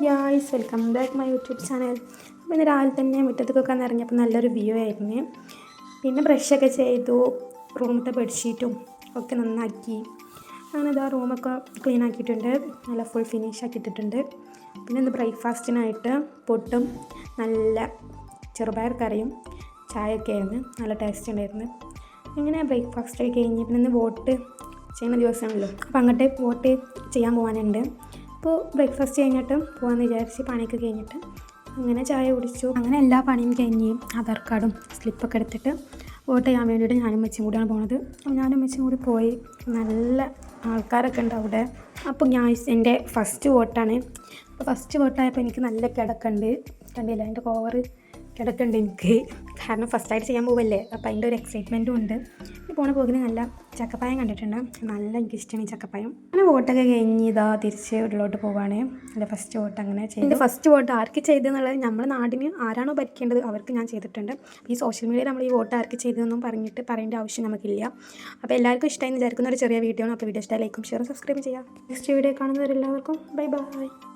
Guys welcome back my YouTube channel അപ്പോൾ ഇന്ന് രാവിലെ തന്നെ മുറ്റത്തേക്കൊക്കെ നിറഞ്ഞപ്പോൾ നല്ലൊരു വ്യൂ ആയിരുന്നു. പിന്നെ ബ്രഷൊക്കെ ചെയ്തു റൂമിലത്തെ ബെഡ്ഷീറ്റും ഒക്കെ നന്നാക്കി. അങ്ങനെ ഇതാ റൂമൊക്കെ ക്ലീൻ ആക്കിയിട്ടുണ്ട്. നല്ല ഫുൾ ഫിനിഷ് ആക്കി ഇട്ടിട്ടുണ്ട്. പിന്നെ ഇന്ന് ബ്രേക്ക്ഫാസ്റ്റിനായിട്ട് പൊട്ടും നല്ല ചെറുപയർ കറിയും ചായയൊക്കെ ആയിരുന്നു. നല്ല ടേസ്റ്റ് ഉണ്ടായിരുന്നു. ഇങ്ങനെ ബ്രേക്ക്ഫാസ്റ്റ് ഒക്കെ കഴിഞ്ഞ് പിന്നെ ഇന്ന് വോട്ട് ചെയ്യുന്ന ദിവസമാണല്ലോ. അപ്പോൾ അങ്ങോട്ട് വോട്ട് ചെയ്യാൻ പോകാനുണ്ട് അപ്പോൾ ബ്രേക്ക്ഫാസ്റ്റ് കഴിഞ്ഞിട്ട് പോകാമെന്ന് വിചാരിച്ച് പണിയൊക്കെ കഴിഞ്ഞിട്ട് അങ്ങനെ ചായ കുടിച്ചു. അങ്ങനെ എല്ലാ പണിയും കഴിഞ്ഞ് ആധാർ കാർഡും സ്ലിപ്പൊക്കെ എടുത്തിട്ട് വോട്ട് ചെയ്യാൻ വേണ്ടിയിട്ട് ഞാനും മെച്ചും കൂടിയാണ് പോണത്. അപ്പോൾ ഞാനും മെച്ചും കൂടി പോയി. നല്ല ആൾക്കാരൊക്കെ ഉണ്ട് അവിടെ. അപ്പോൾ ഞാൻ എന്റെ ഫസ്റ്റ് വോട്ടാണ് അപ്പോൾ ഫസ്റ്റ് വോട്ടായപ്പോൾ എനിക്ക് നല്ല കിടക്കുണ്ട്. കണ്ടില്ല? എന്റെ കോവർ കിടക്കുന്നുണ്ട് എനിക്ക്. കാരണം ഫസ്റ്റായിട്ട് ചെയ്യാൻ പോവല്ലേ? അപ്പോൾ അതിന്റെ ഒരു എക്സൈറ്റ്മെന്റും ഉണ്ട്. ഈ പോണ പോകുന്ന നല്ല ചക്കപ്പായം കണ്ടിട്ടുണ്ട്. നല്ല എനിക്ക് ഇഷ്ടമാണ് ഈ ചക്കപ്പായം. അങ്ങനെ വോട്ടൊക്കെ കഴിഞ്ഞ് ഇതാ തിരിച്ച് ഉള്ളിലോട്ട് പോവാണ്. എന്റെ ഫസ്റ്റ് വോട്ട് അങ്ങനെ ചെയ്തു. എന്റെ ഫസ്റ്റ് വോട്ട് ആർക്ക് ചെയ്തെന്നുള്ളത് നമ്മുടെ നാടിന് ആരാണോ ഭരിക്കേണ്ടത് അവർക്ക് ഞാൻ ചെയ്തിട്ടുണ്ട്. ഈ സോഷ്യൽ മീഡിയയിൽ നമ്മൾ ഈ വോട്ട് ആർക്ക് ചെയ്തതെന്നും പറഞ്ഞിട്ട് പറയേണ്ട ആവശ്യം നമുക്കില്ല. അപ്പോൾ എല്ലാവർക്കും ഇഷ്ടമായി വിചാരിക്കുന്ന ഒരു ചെറിയ വീഡിയോ ആണ്. അപ്പോൾ വീഡിയോ ഇഷ്ടമായി ലൈക്കും ഷെയറും സബ്സ്ക്രൈബ് ചെയ്യാം നെക്സ്റ്റ് വീഡിയോ കാണുന്നവരെല്ലാവർക്കും ബൈ ബൈ